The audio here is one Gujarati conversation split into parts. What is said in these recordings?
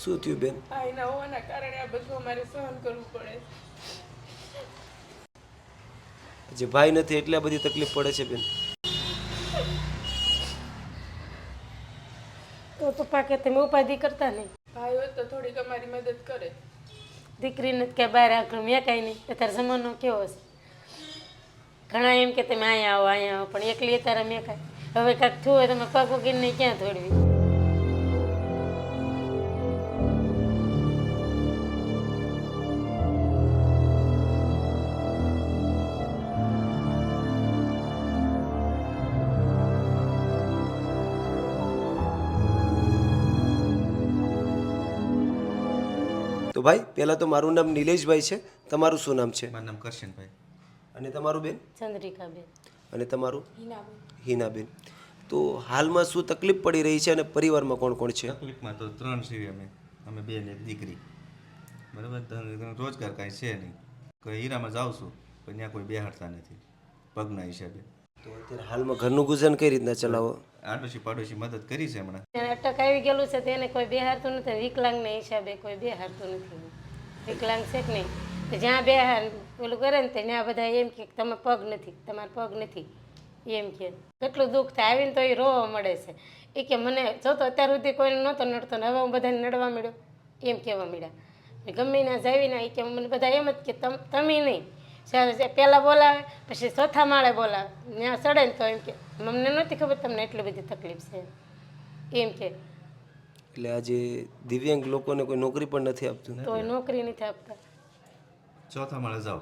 શું થયું બેન? ભાઈના હોવાના કારણે આ બધું અમારે સહન કરવું પડે. જે ભાઈ નથી એટલે આ બધી તકલીફ પડે છે બેન. તો પપ્પા કે તમે ઉપાધિ કરતા નહીં? ભાઈ હોય તો થોડીક અમારી મદદ કરે. દીકરીને નથી કે બહાર આગળ મેં કાંઈ નહીં. અત્યારે જમાનો કેવો છે ઘણા એમ કે તમે અહીંયા આવો અહીંયા આવો પણ એકલી અત્યારે મેં કાંઈ. હવે કાંઈક થયું હોય તમે પગ ઉગીને ક્યાં થોડવી તો ભાઈ પહેલાં તો મારું નામ નિલેશભાઈ છે તમારું શું નામ છે? મારું નામ કરશનભાઈ. અને તમારું બેન? ચંદ્રિકાબેન. અને તમારું? હિનાબેન. હિનાબેન. તો હાલમાં શું તકલીફ પડી રહી છે અને પરિવારમાં કોણ કોણ છે? તકલીફમાં તો ત્રણ છીએ અમે. અમે બે ને દીકરી. બરાબર? રોજગાર કાંઈ છે નહીં. કોઈ હીરામાં જાઉં છું પણ ત્યાં કોઈ બેહાડતા નથી પગના હિસાબે. અત્યારે હાલમાં ઘરનું ગુજરાન કઈ રીતના ચલાવો? આડોશી પાડોશી મદદ કરી છે હમણાં. એને અટક આવી ગયેલું છે તેને કોઈ બેહારતું નથી વિકલાંગને હિસાબે કોઈ બેહારતું નથી. વિકલાંગ છે કે નહીં? જ્યાં બેહાર પેલું કરે ને ત્યાં બધા એમ કે તમે પગ નથી તમારા પગ નથી. એમ કે. કેટલું દુઃખ થાય આવીને તો એ રોવા મળે છે. એ કે મને જો તો અત્યાર સુધી કોઈને નહોતો નડતો ને હવે હું બધાને નડવા મળ્યો એમ કહેવા મળ્યા ને ગમે ના જાવીને એ કે મને બધા એમ જ કે તમે તમે નહીં પહેલાં બોલાવે પછી ચોથા માળે બોલાવે. ત્યાં ચડે ને તો એમ કે અમને નહોતી ખબર તમને એટલી બધી તકલીફ છે. એમ કે એટલે આજે દિવ્યાંગ લોકોને કોઈ નોકરી પણ નથી આપતું તો નોકરી નથી આપતા. ચોથા માળે જાઓ.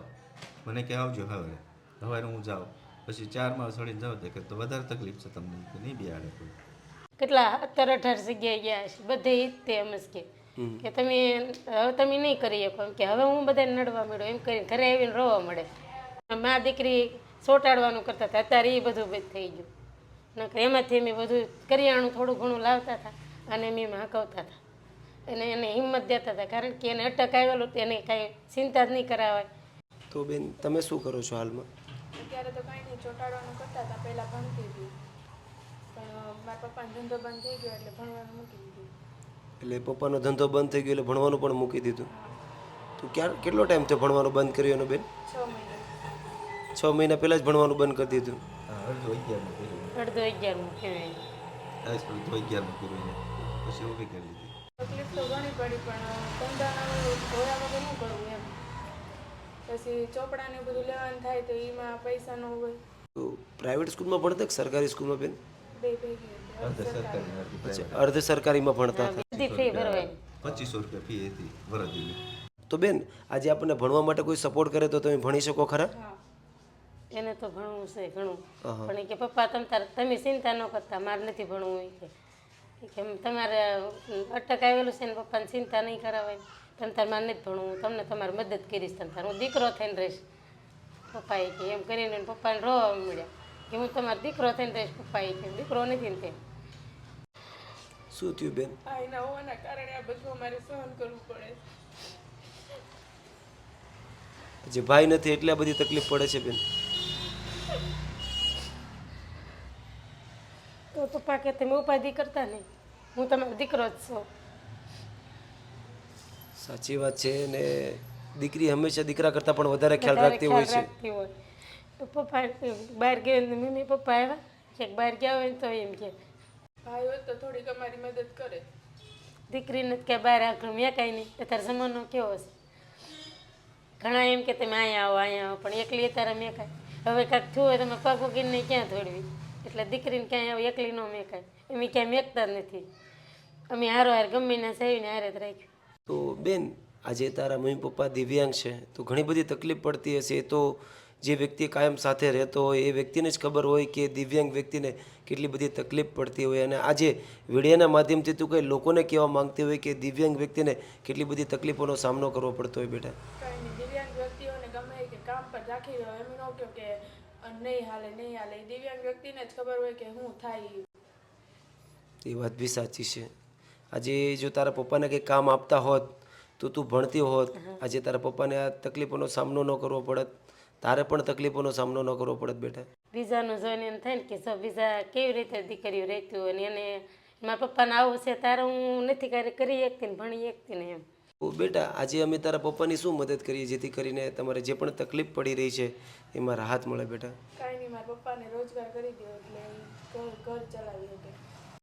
મને કે આવજો હવે. સવારે હું જાઉં. પછી ચાર માળ ચડીને જાઉં. તો કે તો વધારે તકલીફ છે તમને. કે નહીં બિહાડે કોઈ? કેટલા? અત્યારે અઢાર જગ્યાએ ગયા છે. બધે જ તે એમ જ કે. કે તમે હવે તમે નહીં કરી શકો એમ કે હવે હું બધાને નડવા મળ્યો એમ કરીને ઘરે આવીને રોવા મળે. મા દીકરી ચોંટાડવાનું કરતા હતા અત્યારે એ બધું થઈ ગયું. નકર એમાંથી અમે બધું કરિયાણું થોડું ઘણું લાવતા હતા અને અમે હકવતા હતા. અને એને હિંમત દેતા હતા કારણ કે એને અટક આવેલું એને કાંઈ ચિંતા જ નહીં કરાવાય. તો બેન તમે શું કરો છો હાલમાં? અત્યારે તો કાંઈ નહીં ચોંટાડવાનું કરતા હતા પહેલાં ભણતી હતી. પણ મારા પપ્પાનો ધંધો બંધ થઈ ગયો એટલે ભણવાનું મૂકી એટલે પપ્પાનો ધંધો બંધ થઈ ગયો એટલે ભણવાનું પણ મૂકી દીધું. તો ક્યાં કેટલો ટાઈમ થયો ભણવાનું બંધ કર્યું એનો બેન? છ મહિના. છ મહિના પહેલાં જ ભણવાનું બંધ કરી દીધું. અડધો અગિયારનું અડધો અગિયારનું પછી ઊભી કરી દીધી. તકલીફ તો ઘણી પડી પણ ધોયા વગર શું કરવું એમ. પછી ચોપડાને બધું લેવાનું થાય તો એમાં પૈસા ન હોય. તો પ્રાઇવેટ સ્કૂલમાં ભણતા કે સરકારી સ્કૂલમાં બેન? બે ભેગી. હતી. અર્ધ સરકારીમાં ભણતા હતા. પચીસો રૂપિયા ફી હતી વરદીની તો બેન આજે આપણને ભણવા માટે કોઈ સપોર્ટ કરે તો તમે ભણી શકો ખરા? એને તો ભણવું છે ઘણું. પણ એ કે પપ્પા તમ તાર તમે ચિંતા ન કરતા મારે નથી ભણવું. કે કેમ તમારે અટક આવેલું છે ને પપ્પાને ચિંતા નહીં કરાવાય. તમ તાર મારે નથી ભણવું તમને તમારે મદદ કરીશ તમ તાર હું દીકરો થઈને રહીશ. પપ્પાએ કે એમ કરીને પપ્પાને રોવા મળ્યા. કે હું તમારો દીકરો થઈને રહીશ પપ્પાએ કે દીકરો નથી ને તે. શું થયું બેન? આ એના હોવાના કારણે આ બધું અમારે સહન કરવું પડે. જે ભાઈ નથી એટલે આ બધી તકલીફ પડે છે બેન. તો પપ્પા કે તમે ઉપાધિ કરતા નહીં. હું તમારો દીકરો જ છું. સાચી વાત છે ને દીકરી હંમેશા દીકરા કરતાં પણ વધારે ખ્યાલ રાખતી હોય છે. રાખતી હોય. તો પપ્પા બહાર ગયા ને મમ્મી પપ્પા આવ્યા. કે બહાર ગયા હોય ને તો એમ કે ભાઈ હોય તો થોડીક અમારી મદદ કરે. દીકરીને જ કે બહાર આખું મેં કાંઈ નહીં. અત્યારે જમાનો કેવો છે? ઘણા એમ કે તમે અહીંયા આવો અહીંયા આવો પણ એકલી અત્યારે મેં કાંઈ. હવે કાંઈક થયું હોય તમે પગ ઉગીને ક્યાં થોડવી એટલે દીકરીને ક્યાંય આવું એકલી ન મેં કાંઈ. એમ ક્યાંય મેકતા જ નથી. અમે હારો હાર ગમે ના સહીને હારે જ રાખ્યું. તો બેન આજે તારા મમ્મી પપ્પા દિવ્યાંગ છે. તો ઘણી બધી તકલીફ પડતી હશે. તો જે વ્યક્તિ કાયમ સાથે રહેતો હોય એ વ્યક્તિને જ ખબર હોય કે દિવ્યાંગ વ્યક્તિને કેટલી બધી તકલીફ પડતી હોય. અને આજે વિડીયાના માધ્યમથી તું કંઈ લોકોને કહેવા માંગતી હોય કે દિવ્યાંગ વ્યક્તિને કેટલી બધી તકલીફોનો સામનો કરવો પડતો હોય બેટા? દિવ્યાંગ વ્યક્તિઓને ગમે કે કામ પર રાખી એમ ન કહો કે નહીં હાલે નહીં હાલે. દિવ્યાંગ વ્યક્તિને જ ખબર હોય કે હું થાય એ વાત બી સાચી છે. આજે જો તારા પપ્પાને કંઈ કામ આપતા હોત તો તું ભણતી હોત. આજે તારા પપ્પાને આ તકલીફોનો સામનો ન કરવો પડત. તારે પણ તકલીફોનો સામનો ન કરવો પડત બેટા. વિઝાનું જોઈને એમ થાય ને કે જો વિઝા કેવી રીતે દીકરીઓ રહેતી હોય અને એને મારા પપ્પાને આવું છે તારે હું નથી કરી કરી એકતી ને ભણી એકતી ને એમ. બેટા આજે અમે તારા પપ્પાની શું મદદ કરીએ જેથી કરીને તમારે જે પણ તકલીફ પડી રહી છે એમાં રાહત મળે બેટા. કાંઈ નહીં મારા પપ્પાને રોજગાર કરી દો એટલે ઘર ચલાવી શકે.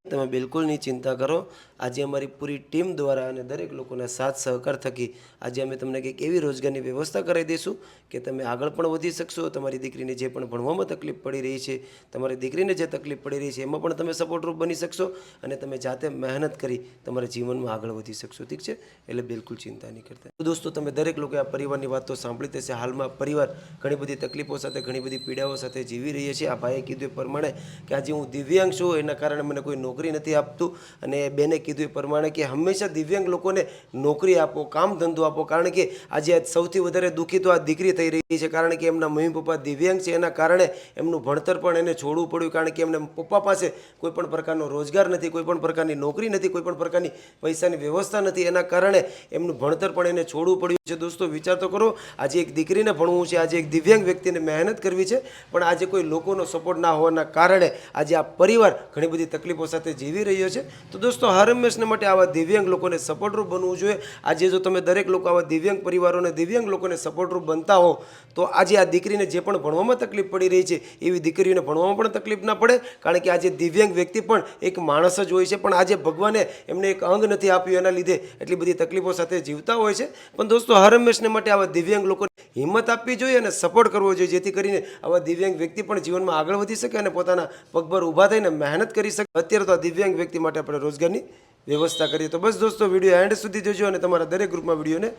તમે બિલકુલ નહીં ચિંતા કરો. આજે અમારી પૂરી ટીમ દ્વારા અને દરેક લોકોના સાથ સહકાર થકી આજે અમે તમને કંઈક એવી રોજગારની વ્યવસ્થા કરાવી દઈશું કે તમે આગળ પણ વધી શકશો, તમારી દીકરીને જે પણ ભણવામાં તકલીફ પડી રહી છે, તમારી દીકરીને જે તકલીફ પડી રહી છે, એમાં પણ તમે સપોર્ટરૂપ બની શકશો અને તમે જાતે મહેનત કરી તમારા જીવનમાં આગળ વધી શકશો. ઠીક છે? એટલે બિલકુલ ચિંતા નહીં કરતા. દોસ્તો, તમે દરેક લોકો આ પરિવારની વાત તો સાંભળી જ હાલમાં પરિવાર ઘણી બધી તકલીફો સાથે, ઘણી બધી પીડાઓ સાથે જીવી રહી છે. આ ભાઈએ કીધું એ પ્રમાણે કે આજે હું દિવ્યાંગ છું, એના કારણે મને કોઈ નોકરી નથી આપતું અને બેને કીધું એ પ્રમાણે કે હંમેશા દિવ્યાંગ લોકોને નોકરી આપો, કામ ધંધો આપો. કારણ કે આજે સૌથી વધારે દુઃખી તો આ દીકરી થઈ રહી છે કારણ કે એમના મમ્મી પપ્પા દિવ્યાંગ છે. એના કારણે એમનું ભણતર પણ એને છોડવું પડ્યું કારણ કે એમને પપ્પા પાસે કોઈ પણ પ્રકારનો રોજગાર નથી કોઈપણ પ્રકારની નોકરી નથી કોઈપણ પ્રકારની પૈસાની વ્યવસ્થા નથી. એના કારણે એમનું ભણતર પણ એને છોડવું પડ્યું છે. દોસ્તો, વિચાર તો કરો, આજે એક દીકરીને ભણવું છે, આજે એક દિવ્યાંગ વ્યક્તિને મહેનત કરવી છે, પણ આજે કોઈ લોકોનો સપોર્ટ ના હોવાના કારણે આજે આ પરિવાર ઘણી બધી તકલીફો સાથે જીવી રહ્યો છે. તો દોસ્તો, હર હંમેશને માટે આવા દિવ્યાંગ લોકોને સપોર્ટરૂપ બનવું જોઈએ. આજે જો તમે દરેક લોકો આવા દિવ્યાંગ પરિવારોને, દિવ્યાંગ લોકોને સપોર્ટરૂપ બનતા હો, તો આજે આ દીકરીને જે પણ ભણવામાં તકલીફ પડી રહી છે, એવી દીકરીઓને ભણવામાં પણ તકલીફ ના પડે. કારણ કે આજે દિવ્યાંગ વ્યક્તિ પણ એક માણસ જ હોય છે. પણ આજે ભગવાને એમને એક અંગ નથી આપ્યું એના લીધે એટલી બધી તકલીફો સાથે જીવતા હોય છે. પણ દોસ્તો, હર હંમેશને માટે આવા દિવ્યાંગ લોકોને હિંમત આપવી જોઈએ અને સપોર્ટ કરવો જોઈએ, જેથી કરીને આવા દિવ્યાંગ વ્યક્તિ પણ જીવનમાં આગળ વધી શકે અને પોતાના પગભર ઊભા થઈને મહેનત કરી શકે. અત્યારે તો આ દિવ્યાંગ વ્યક્તિ માટે આપણે રોજગારની વ્યવસ્થા કરીએ. તો બસ દોસ્તો, વીડિયો એન્ડ સુધી જોજો અને તમારા દરેક ગ્રુપમાં વિડીયોને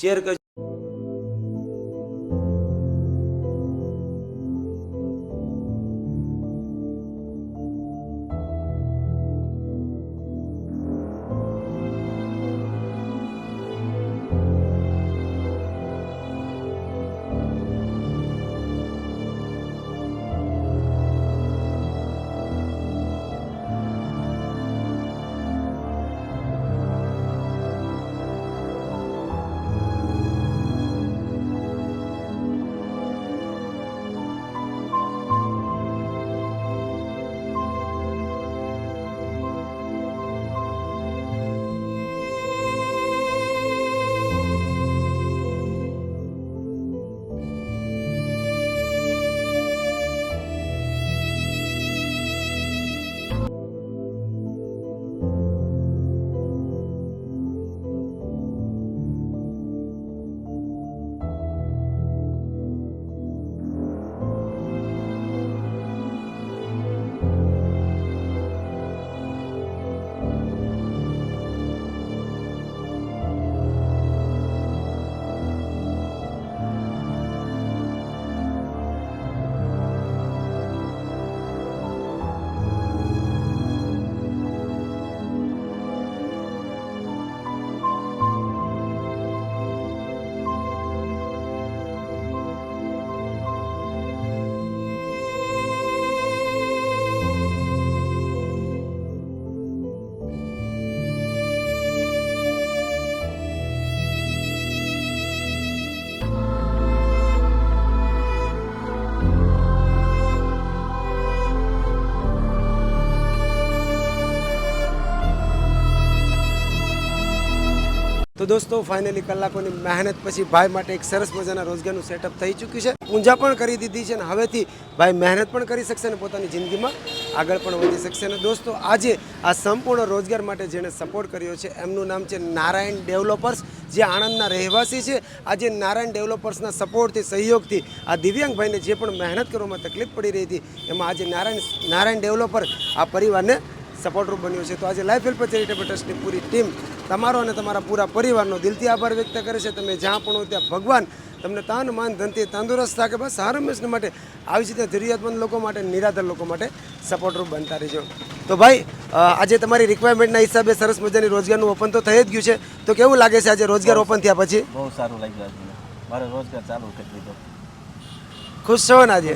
શેર કરજો. તો દોસ્તો ફાઇનલી કલાકોની મહેનત પછી ભાઈ માટે એક સરસ મજાના રોજગારનું સેટઅપ થઈ ચૂક્યું છે. પૂંજા પણ કરી દીધી છે અને હવેથી ભાઈ મહેનત પણ કરી શકશે અને પોતાની જિંદગીમાં આગળ પણ વધી શકશે. અને દોસ્તો, આજે આ સંપૂર્ણ રોજગાર માટે જેણે સપોર્ટ કર્યો છે, એમનું નામ છે નારાયણ ડેવલપર્સ, જે આણંદના રહેવાસી છે. આજે નારાયણ ડેવલપર્સના સપોર્ટથી સહયોગથી આ દિવ્યાંગ ભાઈને જે પણ મહેનત કરવામાં તકલીફ પડી રહી હતી, એમાં આજે નારાયણ નારાયણ ડેવલપર આ પરિવારને સપોર્ટરૂપ બન્યો છે. તો આજે લાઈફ હેલ્પ ચેરિટેબલ ટ્રસ્ટની પૂરી ટીમ તમારો અને તમારા પૂરા પરિવારનો દિલથી આભાર વ્યક્ત કરે છે. તમે જ્યાં પણ હો ત્યાં ભગવાન તમને તાન માન ધનથી તંદુરસ્ત રાખે. બસ હર હંમેશને માટે આવી જ રીતે જરૂરિયાતમંદ લોકો માટે નિરાધાર લોકો માટે સપોર્ટરૂપ બનતા રહેજો. તો ભાઈ આજે તમારી રિક્વાયરમેન્ટના હિસાબે સરસ મજાની રોજગારનું ઓપન તો થઈ જ ગયું છે. તો કેવું લાગે છે આજે રોજગાર ઓપન થયા પછી? બહુ સારું લાગ્યું આજ મારો રોજગાર ચાલુ કરી દીધો. ખુશ છો ને આજે?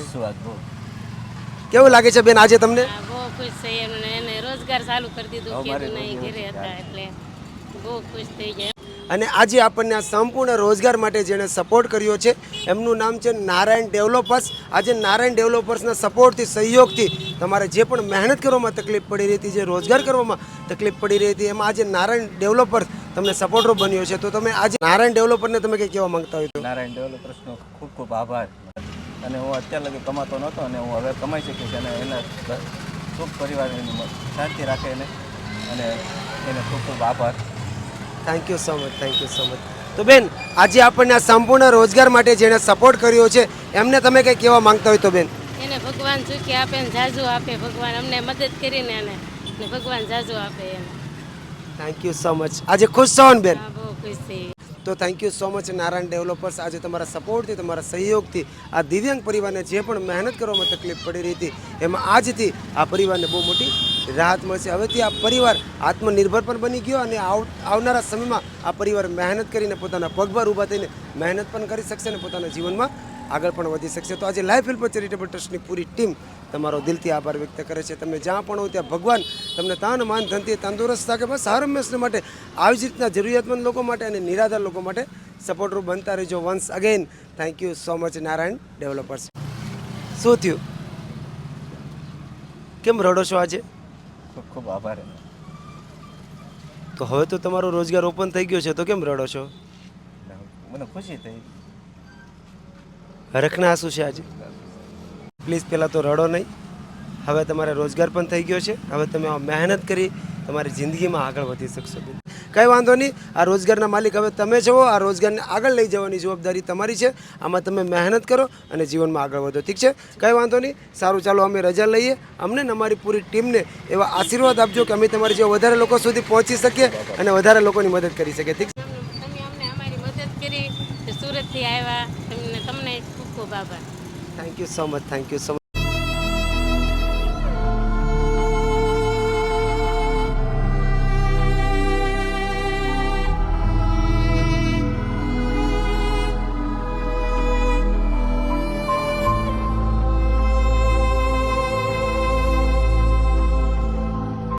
કેવું લાગે છે બેન આજે તમને? બહુ ખુશ છે એમને રોજગાર ચાલુ કરી દીધો. હવે નહીં ઘરે હતા એટલે. બહુ ખુશ થઈ ગયા અને આજે આપણને આ સંપૂર્ણ રોજગાર માટે જેણે સપોર્ટ કર્યો છે એમનું નામ છે નારાયણ ડેવલપર્સ. આજે નારાયણ ડેવલપર્સના સપોર્ટથી સહયોગથી તમારે જે પણ મહેનત કરવામાં તકલીફ પડી રહી હતી જે રોજગાર કરવામાં તકલીફ પડી રહી હતી એમાં આજે નારાયણ ડેવલપર્સ તમને સપોર્ટરૂપ બન્યો છે. તો તમે આજે નારાયણ ડેવલપરને તમે કંઈ કહેવા માંગતા હોય તો? નારાયણ ડેવલપર્સનો ખૂબ ખૂબ આભાર. અને હું અત્યાર લગી કમાતો નહોતો અને હું હવે કમાઈ શકીશ અને એના ખૂબ સુખ પરિવારની શાંતિ રાખે એને. અને એને ખૂબ ખૂબ આભાર. Thank you so much thank you so much તો બેન આજે આપણને આ સંપૂર્ણ રોજગાર માટે જેણે સપોર્ટ કર્યો છે એમને તમે કંઈ કહેવા માંગતા હોય તો બેન? એને ભગવાન સુખી આપે ને જાજુ આપે ભગવાન અમને મદદ કરીને એને ને ભગવાન જાજુ આપે એને. થેન્ક યુ સો મચ આજે ખુશ છો ને બેન. બહુ ખુશ થઈ. તો thank you so much Narayan developers આજે તમારા સપોર્ટથી તમારા સહયોગથી આ દિવ્યાંગ પરિવારને જે પણ મહેનત કરવામાં તકલીફ પડી રહી હતી એમાં આજથી આ પરિવારને બહુ મોટી રાહત મળશે. હવેથી આ પરિવાર આત્મનિર્ભર પણ બની ગયો અને આવનારા સમયમાં આ પરિવાર મહેનત કરીને પોતાના પગભર ઊભા થઈને મહેનત પણ કરી શકશે અને પોતાના જીવનમાં આગળ પણ વધી શકશે. તો આજે લાઈફ હેલ્પ ચેરિટેબલ ટ્રસ્ટની પૂરી ટીમ તમારો દિલથી આભાર વ્યક્ત કરે છે. તમે જ્યાં પણ હો ત્યાં ભગવાન તમને તાન, માન, ધનથી તંદુરસ્ત રાખે. બસ સારું હંમેશને માટે આવી જ રીતના જરૂરિયાતમંદ લોકો માટે અને નિરાધાર લોકો માટે સપોર્ટરૂપ બનતા રહેજો. Once again thank you so much Narayan developers શું થયું? કેમ રડો છો આજે? ખૂબ ખૂબ આભાર તો હવે તો તમારો રોજગાર ઓપન થઈ ગયો છે તો કેમ રડો છો? મને ખુશી થઈ. રખના આંસુ છે આજે. પ્લીઝ પહેલાં તો રડો નહીં. હવે તમારે રોજગાર પણ થઈ ગયો છે. હવે તમે આ મહેનત કરી તમારી જિંદગીમાં આગળ વધી શકશો. કંઈ વાંધો નહીં. આ રોજગારના માલિક હવે તમે છો આ રોજગારને આગળ લઈ જવાની જવાબદારી તમારી છે. આમાં તમે મહેનત કરો અને જીવનમાં આગળ વધો. ઠીક છે? કંઈ વાંધો નહીં. સારું ચાલો અમે રજા લઈએ. અમને અમારી પૂરી ટીમને એવા આશીર્વાદ આપજો કે અમે તમારી જે વધારે લોકો સુધી પહોંચી શકીએ અને વધારે લોકોની મદદ કરી શકીએ. ઠીક છે? તમે તમે અમને અમારી મદદ કરી. તે સુરતથી આવ્યા. તમને તમને ખૂબ ખૂબ આભાર. Thank you so much thank you so much